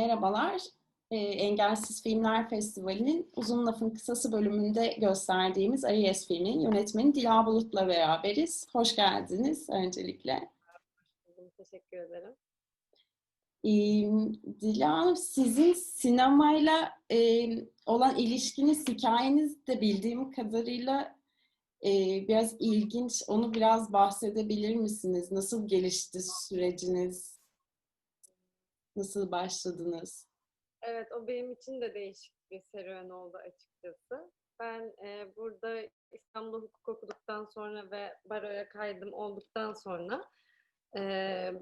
Merhabalar. E, Engelsiz Filmler Festivali'nin Uzun Lafın Kısası bölümünde gösterdiğimiz Aries filminin yönetmeni Dila Bulut'la beraberiz. Hoş geldiniz öncelikle. Teşekkür ederim. E, Dila Hanım, sizin sinemayla e, olan ilişkiniz, hikayeniz de bildiğim kadarıyla e, biraz ilginç. Onu biraz bahsedebilir misiniz? Nasıl gelişti süreciniz? Nasıl başladınız? Evet, o benim için de değişik bir serüven oldu açıkçası. Ben e, burada İstanbul'da hukuk okuduktan sonra ve baroya kaydım olduktan sonra e,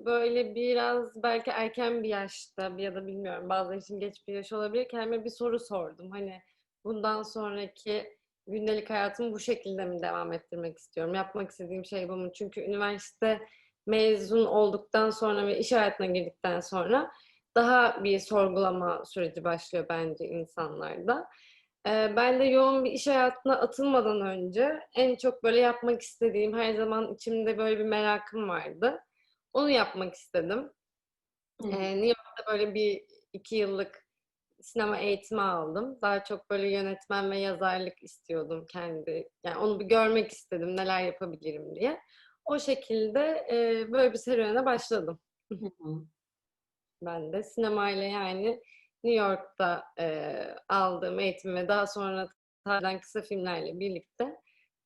böyle biraz belki erken bir yaşta ya da bilmiyorum bazıları için geç bir yaş olabilir kendime bir soru sordum. Hani bundan sonraki gündelik hayatımı bu şekilde mi devam ettirmek istiyorum? Yapmak istediğim şey bu mu? Çünkü üniversite mezun olduktan sonra ve iş hayatına girdikten sonra daha bir sorgulama süreci başlıyor bence insanlarda. Ee, ben de yoğun bir iş hayatına atılmadan önce en çok böyle yapmak istediğim, her zaman içimde böyle bir merakım vardı. Onu yapmak istedim. Ee, New York'ta böyle bir iki yıllık sinema eğitimi aldım. Daha çok böyle yönetmen ve yazarlık istiyordum kendi. Yani onu bir görmek istedim, neler yapabilirim diye. O şekilde e, böyle bir serüvene başladım. Ben de sinemayla yani New York'ta e, aldığım eğitim ve daha sonra tarihen kısa filmlerle birlikte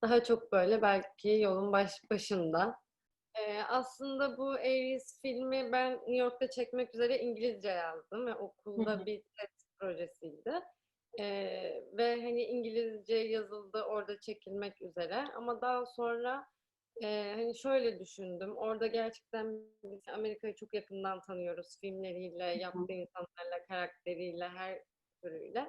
daha çok böyle belki yolun baş başında. E, aslında bu Aries filmi ben New York'ta çekmek üzere İngilizce yazdım ve okulda bir test projesiydi. E, ve hani İngilizce yazıldı orada çekilmek üzere ama daha sonra ee, hani şöyle düşündüm. Orada gerçekten biz Amerika'yı çok yakından tanıyoruz filmleriyle, yaptığı insanlarla, karakteriyle, her türüyle.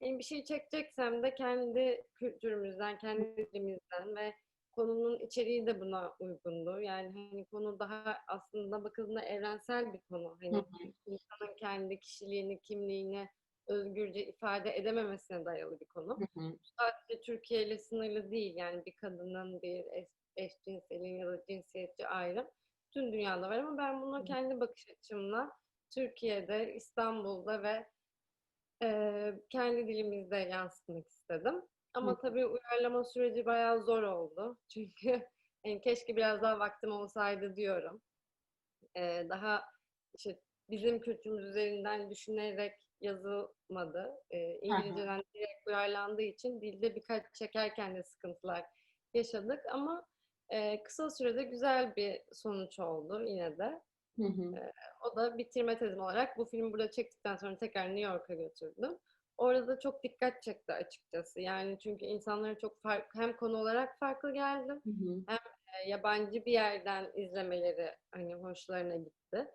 Yani bir şey çekeceksem de kendi kültürümüzden, kendi dilimizden ve konunun içeriği de buna uygundu. Yani hani konu daha aslında bakıldığında evrensel bir konu. Hani insanın kendi kişiliğini, kimliğini özgürce ifade edememesine dayalı bir konu. Sadece Türkiye ile sınırlı değil. Yani bir kadının, bir eşcinselin ya da cinsiyetçi ayrım tüm dünyada var ama ben bunu kendi bakış açımla Türkiye'de, İstanbul'da ve e, kendi dilimizde yansıtmak istedim. Ama Hı. tabii uyarlama süreci bayağı zor oldu. Çünkü yani keşke biraz daha vaktim olsaydı diyorum. E, daha işte bizim kültürümüz üzerinden düşünerek yazılmadı. E, İngilizceden direkt uyarlandığı için dilde birkaç çekerken de sıkıntılar yaşadık ama e, kısa sürede güzel bir sonuç oldu yine de. Hı hı. E, o da bitirme tezim olarak bu filmi burada çektikten sonra tekrar New York'a götürdüm. Orada da çok dikkat çekti açıkçası. Yani çünkü insanlara çok farklı, hem konu olarak farklı geldi, hı hı. hem e, yabancı bir yerden izlemeleri hani hoşlarına gitti.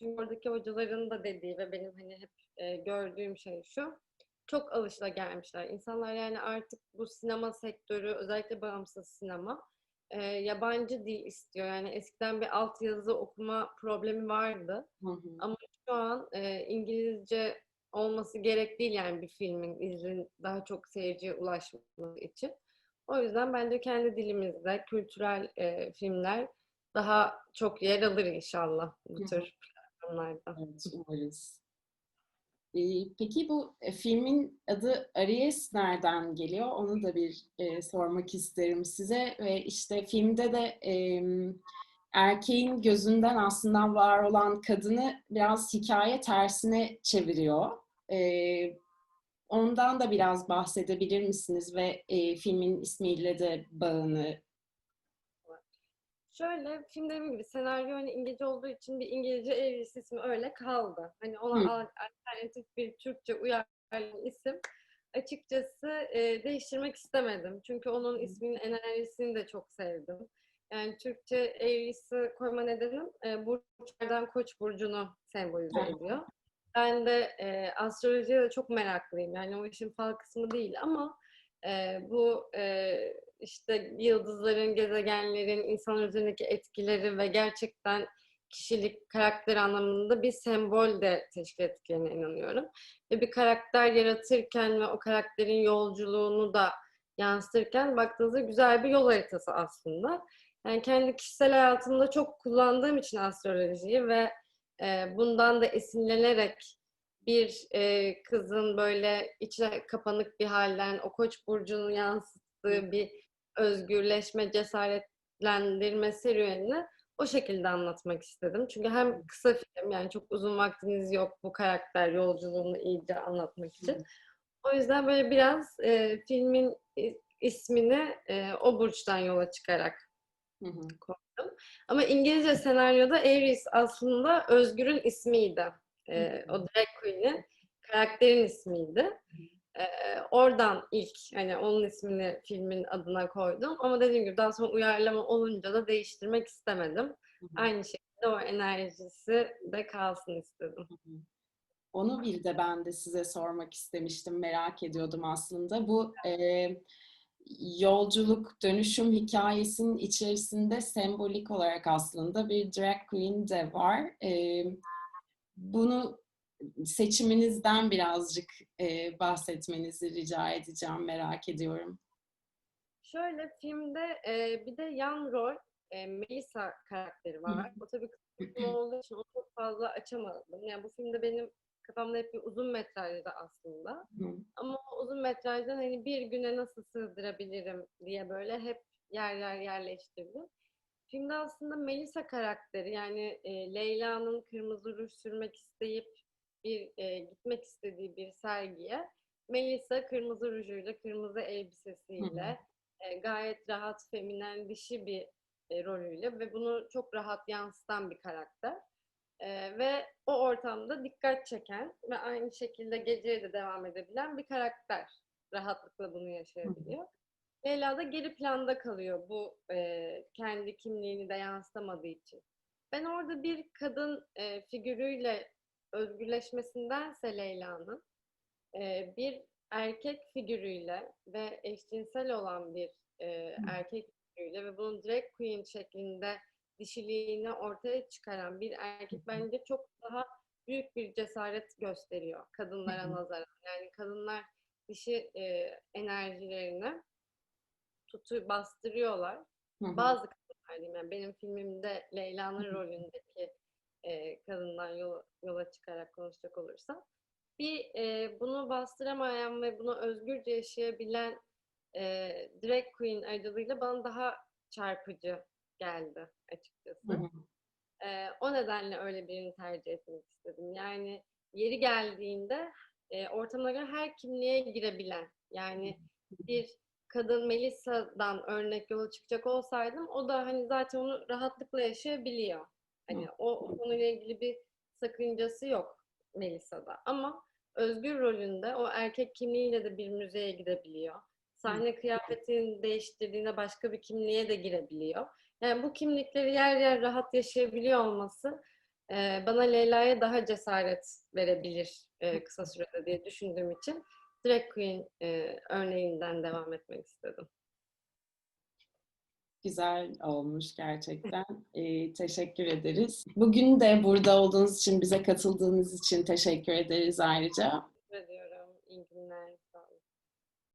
Çünkü oradaki hocaların da dediği ve benim hani hep e, gördüğüm şey şu. Çok alışla gelmişler. İnsanlar yani artık bu sinema sektörü, özellikle bağımsız sinema e, yabancı dil istiyor. Yani eskiden bir altyazı okuma problemi vardı. Hı hı. Ama şu an e, İngilizce olması gerek değil yani bir filmin izin daha çok seyirciye ulaşması için. O yüzden bence kendi dilimizde kültürel e, filmler daha çok yer alır inşallah bu tür platformlarda. Evet, umarız. Peki bu e, filmin adı Aries nereden geliyor? Onu da bir e, sormak isterim size. Ve işte filmde de e, erkeğin gözünden aslında var olan kadını biraz hikaye tersine çeviriyor. E, ondan da biraz bahsedebilir misiniz ve e, filmin ismiyle de bağını Şöyle film dediğim gibi senaryo hani İngilizce olduğu için bir İngilizce Aries ismi öyle kaldı. Hani ona Hı. alternatif bir Türkçe uyarlı isim açıkçası e, değiştirmek istemedim. Çünkü onun isminin enerjisini de çok sevdim. Yani Türkçe Aris'i koyma nedenim e, burçlardan Koç burcunu sembolize ediyor. Ben de e, astrolojiye de çok meraklıyım. Yani o işin fal kısmı değil ama e, bu e, işte yıldızların, gezegenlerin insan üzerindeki etkileri ve gerçekten kişilik, karakter anlamında bir sembol de teşkil ettiklerine inanıyorum. Ve bir karakter yaratırken ve o karakterin yolculuğunu da yansıtırken baktığınızda güzel bir yol haritası aslında. Yani kendi kişisel hayatımda çok kullandığım için astrolojiyi ve bundan da esinlenerek bir e, kızın böyle içine kapanık bir halden o koç burcunun yansıttığı bir özgürleşme, cesaretlendirme serüvenini o şekilde anlatmak istedim. Çünkü hem kısa film yani çok uzun vaktiniz yok bu karakter yolculuğunu iyice anlatmak için. O yüzden böyle biraz e, filmin ismini e, o burçtan yola çıkarak Hı hı. ama İngilizce senaryoda Aries aslında Özgür'ün ismiydi. Ee, o drag queen'in karakterin ismiydi. Ee, oradan ilk hani onun ismini filmin adına koydum. Ama dediğim gibi daha sonra uyarlama olunca da değiştirmek istemedim. Hı hı. Aynı şekilde o enerjisi de kalsın istedim. Onu bir de ben de size sormak istemiştim, merak ediyordum aslında. Bu e, yolculuk, dönüşüm hikayesinin içerisinde sembolik olarak aslında bir drag queen de var. E, bunu seçiminizden birazcık e, bahsetmenizi rica edeceğim, merak ediyorum. Şöyle filmde e, bir de yan rol e, Melissa karakteri var. O tabii film olduğu için onu çok fazla açamadım. Yani bu filmde benim kafamda hep bir uzun metrajdı aslında. Ama o uzun metrajdan hani bir güne nasıl sığdırabilirim diye böyle hep yer yer yerleştirdim. Filmde aslında Melissa karakteri yani e, Leyla'nın kırmızı ruj sürmek isteyip bir e, gitmek istediği bir sergiye Melissa kırmızı rujuyla, kırmızı elbisesiyle e, gayet rahat, feminen, dişi bir e, rolüyle ve bunu çok rahat yansıtan bir karakter. E, ve o ortamda dikkat çeken ve aynı şekilde geceye de devam edebilen bir karakter. Rahatlıkla bunu yaşayabiliyor. Leyla da geri planda kalıyor bu e, kendi kimliğini de yansıtamadığı için. Ben orada bir kadın e, figürüyle özgürleşmesindense Leyla'nın e, bir erkek figürüyle ve eşcinsel olan bir e, erkek figürüyle ve bunun drag queen şeklinde dişiliğini ortaya çıkaran bir erkek bence çok daha büyük bir cesaret gösteriyor kadınlara nazaran. Yani kadınlar dişi e, enerjilerini tutu bastırıyorlar. Hı hı. Bazı kadınlar diyeyim yani benim filmimde Leyla'nın rolündeki e, kadından yola, yola çıkarak konuşacak olursam bir e, bunu bastıramayan ve bunu özgürce yaşayabilen e, drag queen aracılığıyla bana daha çarpıcı geldi açıkçası. Hı hı. Ee, o nedenle öyle birini tercih etmek istedim. Yani yeri geldiğinde e, ortamına göre her kimliğe girebilen. Yani bir kadın Melissa'dan örnek yola çıkacak olsaydım o da hani zaten onu rahatlıkla yaşayabiliyor. Hani o, o konuyla ilgili bir sakıncası yok Melissa'da. Ama özgür rolünde o erkek kimliğiyle de bir müzeye gidebiliyor. Sahne kıyafetini değiştirdiğinde başka bir kimliğe de girebiliyor. Yani bu kimlikleri yer yer rahat yaşayabiliyor olması e, bana Leyla'ya daha cesaret verebilir e, kısa sürede diye düşündüğüm için drag queen e, örneğinden devam etmek istedim. Güzel olmuş gerçekten. Ee, teşekkür ederiz. Bugün de burada olduğunuz için, bize katıldığınız için teşekkür ederiz ayrıca. Teşekkür ediyorum. İyi günler.